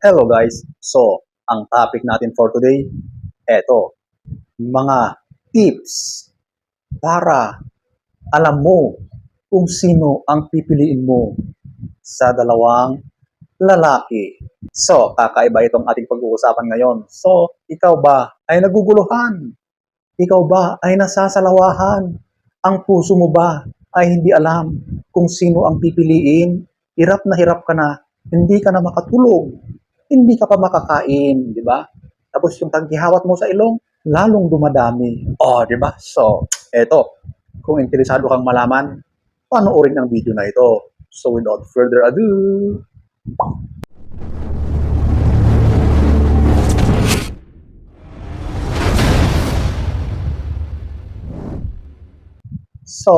Hello guys! So, ang topic natin for today, eto, mga tips para alam mo kung sino ang pipiliin mo sa dalawang lalaki. So, kakaiba itong ating pag-uusapan ngayon. So, ikaw ba ay naguguluhan? Ikaw ba ay nasasalawahan? Ang puso mo ba ay hindi alam kung sino ang pipiliin? Hirap na hirap ka na, hindi ka na makatulog, hindi ka pa makakain, di ba? Tapos yung tagihawat mo sa ilong, lalong dumadami. Oh, di ba? So, eto, kung interesado kang malaman, panoorin ang video na ito. So, without further ado, So,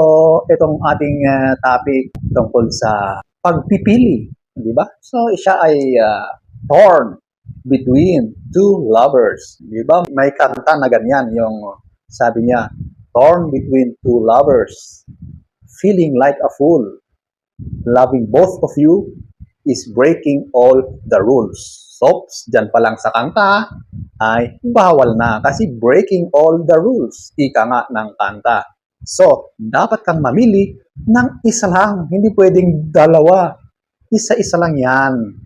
itong ating ah, topic tungkol sa pagpipili, di ba? So, siya ay ah, torn between two lovers, di ba? May kanta na ganyan, yung sabi niya, torn between two lovers, feeling like a fool, loving both of you is breaking all the rules. So, dyan pa lang sa kanta, ay bawal na kasi breaking all the rules. Ika nga ng kanta. So, dapat kang mamili ng isa lang. Hindi pwedeng dalawa. Isa-isa lang yan.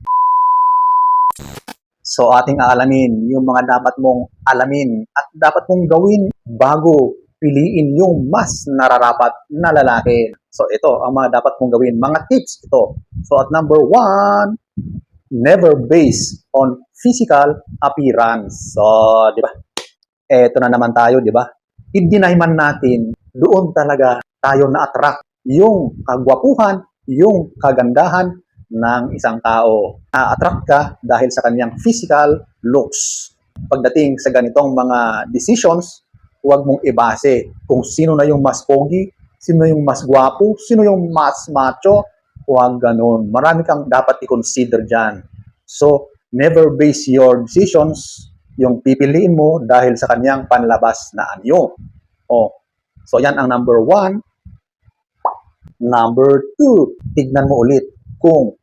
So, ating aalamin yung mga dapat mong alamin at dapat mong gawin bago piliin yung mas nararapat na lalaki. So, ito ang mga dapat mong gawin. Mga tips ito. So, at number one, never base on physical appearance. So, di ba? Eto na naman tayo, di ba? I-deny man natin, doon talaga tayo na-attract yung kagwapuhan, yung kagandahan ng isang tao. Na-attract ka dahil sa kanyang physical looks. Pagdating sa ganitong mga decisions, huwag mong ibase kung sino na yung mas pogi, sino yung mas gwapo, sino yung mas macho, huwag ganun. Marami kang dapat i-consider dyan. So, never base your decisions yung pipiliin mo dahil sa kanyang panlabas na anyo. Oh, so yan ang number one. Number two, tignan mo ulit kung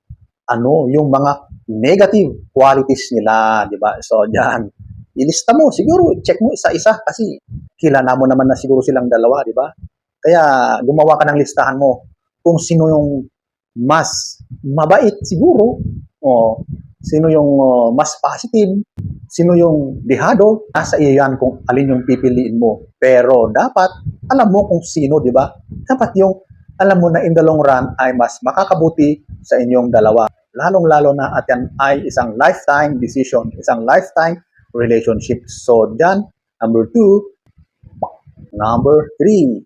ano yung mga negative qualities nila, di ba? So, diyan, ilista mo, siguro, check mo isa-isa kasi kilala mo naman na siguro silang dalawa, di ba? Kaya, gumawa ka ng listahan mo kung sino yung mas mabait siguro, o sino yung uh, mas positive, sino yung dihado, nasa iyo yan kung alin yung pipiliin mo. Pero dapat, alam mo kung sino, di ba? Dapat yung alam mo na in the long run ay mas makakabuti sa inyong dalawa. Lalong-lalo na at yan ay isang lifetime decision, isang lifetime relationship. So, dyan, number two. Number three,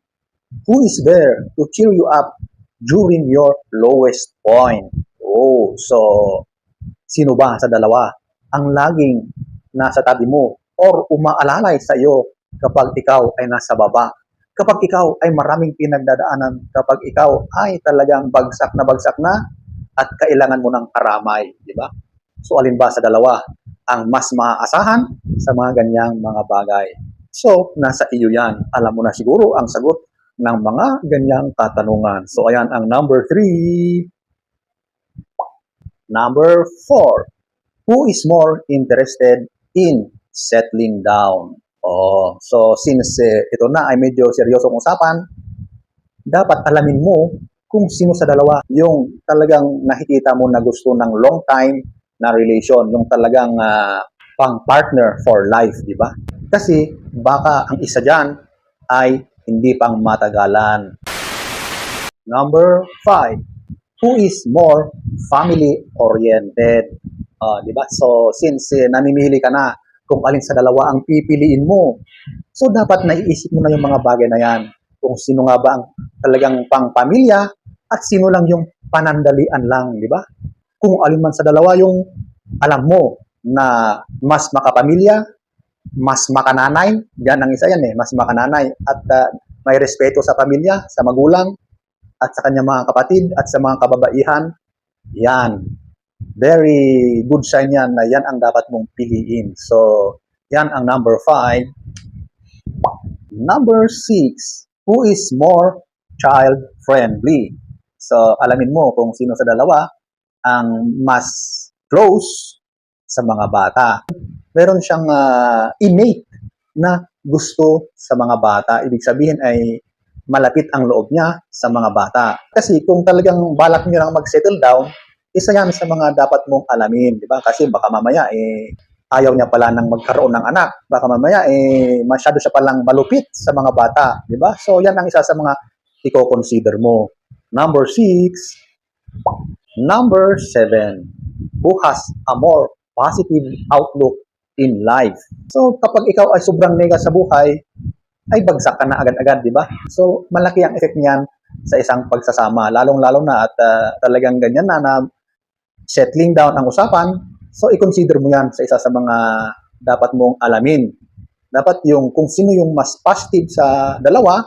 who is there to cheer you up during your lowest point? Oh, so, sino ba sa dalawa ang laging nasa tabi mo or umaalalay sa iyo kapag ikaw ay nasa baba? Kapag ikaw ay maraming pinagdadaanan, kapag ikaw ay talagang bagsak na bagsak na at kailangan mo ng karamay, di ba? So alin ba sa dalawa ang mas maaasahan sa mga ganyang mga bagay? So, nasa iyo yan. Alam mo na siguro ang sagot ng mga ganyang katanungan. So, ayan ang number three. Number four, who is more interested in settling down? Oh, so since eh, ito na ay medyo seryosong usapan, dapat alamin mo kung sino sa dalawa yung talagang nakikita mo na gusto ng long time na relation, yung talagang ah, pang partner for life, di ba? Kasi baka ang isa diyan ay hindi pang matagalan. Number five, who is more family-oriented? Ah, di ba? So, since eh, namimili ka na kung alin sa dalawa ang pipiliin mo, so dapat naiisip mo na yung mga bagay na yan. Kung sino nga ba ang talagang pang-pamilya at sino lang yung panandalian lang, di ba? Kung alin man sa dalawa yung alam mo na mas makapamilya, mas makananay, yan ang isa yan eh, mas makananay at ah, may respeto sa pamilya, sa magulang, at sa kanyang mga kapatid at sa mga kababaihan, yan. Very good sign yan na yan ang dapat mong piliin. So, yan ang number five. Number six, who is more child-friendly? So, alamin mo kung sino sa dalawa ang mas close sa mga bata. Meron siyang ah, innate na gusto sa mga bata. Ibig sabihin ay malapit ang loob niya sa mga bata. Kasi kung talagang balak niyo lang mag-settle down, isa yan sa mga dapat mong alamin, di ba? Kasi baka mamaya eh ayaw niya pala nang magkaroon ng anak. Baka mamaya eh masyado siya palang malupit sa mga bata, di ba? So yan ang isa sa mga i-consider mo. Number six, number seven, who has a more positive outlook in life. So kapag ikaw ay sobrang nega sa buhay, ay bagsak ka na agad-agad, di ba? So malaki ang effect niyan sa isang pagsasama, lalong-lalo na at ah, talagang ganyan na na settling down ang usapan, so i-consider mo yan sa isa sa mga dapat mong alamin. Dapat yung kung sino yung mas positive sa dalawa,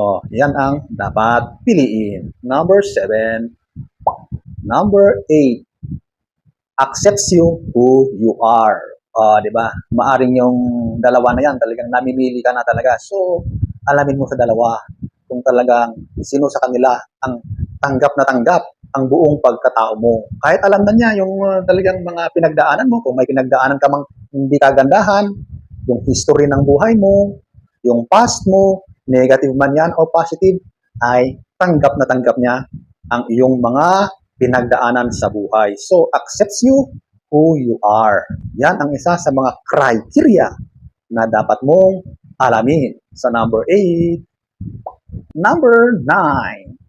oh, yan ang dapat piliin. Number seven. Number eight. Accepts you who you are. Oh, di ba? Maaring yung dalawa na yan, talagang namimili ka na talaga. So, alamin mo sa dalawa kung talagang sino sa kanila ang tanggap na tanggap ang buong pagkatao mo. Kahit alam na niya yung uh, talagang mga pinagdaanan mo, kung may pinagdaanan ka mang hindi kagandahan, yung history ng buhay mo, yung past mo, negative man yan o positive, ay tanggap na tanggap niya ang iyong mga pinagdaanan sa buhay. So, accepts you who you are. Yan ang isa sa mga criteria na dapat mong alamin. Sa number 8, number 9,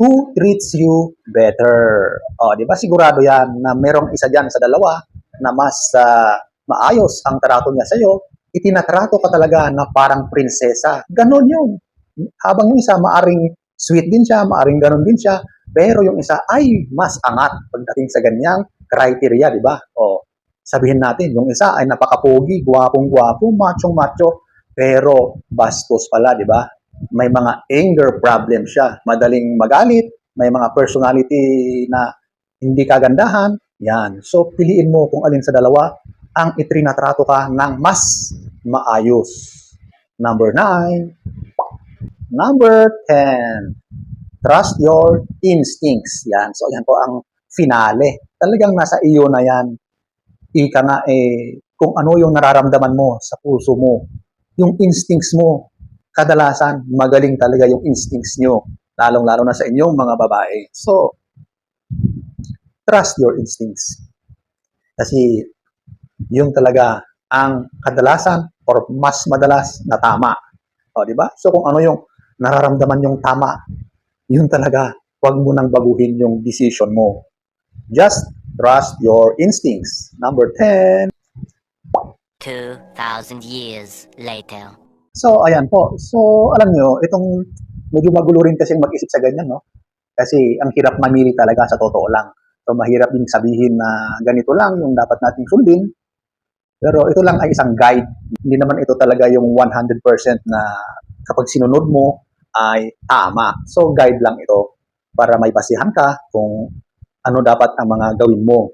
who treats you better? O, di ba sigurado yan na merong isa dyan sa dalawa na mas ah, maayos ang trato niya sa'yo, itinatrato ka talaga na parang prinsesa. Ganon yun. Habang yung isa, maaring sweet din siya, maaring ganon din siya, pero yung isa ay mas angat pagdating sa ganyang criteria, di ba? O, sabihin natin, yung isa ay napakapogi, gwapong-gwapo, machong-macho, pero bastos pala, di ba? May mga anger problem siya, madaling magalit, may mga personality na hindi kagandahan, yan. So, piliin mo kung alin sa dalawa ang itrinatrato ka ng mas maayos. Number 9. Number 10. Trust your instincts. Yan. So, yan po ang finale. Talagang nasa iyo na yan. Ika nga eh, kung ano yung nararamdaman mo sa puso mo. Yung instincts mo. Kadalasan, magaling talaga yung instincts nyo. Lalong-lalo na sa inyong mga babae. So, trust your instincts. Kasi, yung talaga ang kadalasan or mas madalas na tama. O, di ba? So, kung ano yung nararamdaman yung tama, yun talaga, huwag mo nang baguhin yung decision mo. Just trust your instincts. Number 10. 2,000 years later. So, ayan po. So, alam nyo, itong medyo magulo rin kasi mag-isip sa ganyan, no? Kasi ang hirap mamili talaga sa totoo lang. So, mahirap din sabihin na ganito lang yung dapat nating sundin. Pero ito lang ay isang guide. Hindi naman ito talaga yung 100% na kapag sinunod mo ay tama. So, guide lang ito para may basihan ka kung ano dapat ang mga gawin mo.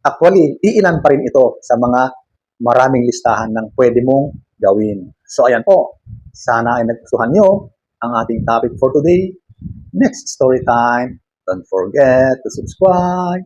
Actually, iilan pa rin ito sa mga maraming listahan ng pwede mong gawin. So, ayan po. Sana ay nagustuhan nyo ang ating topic for today. Next story time. Don't forget to subscribe,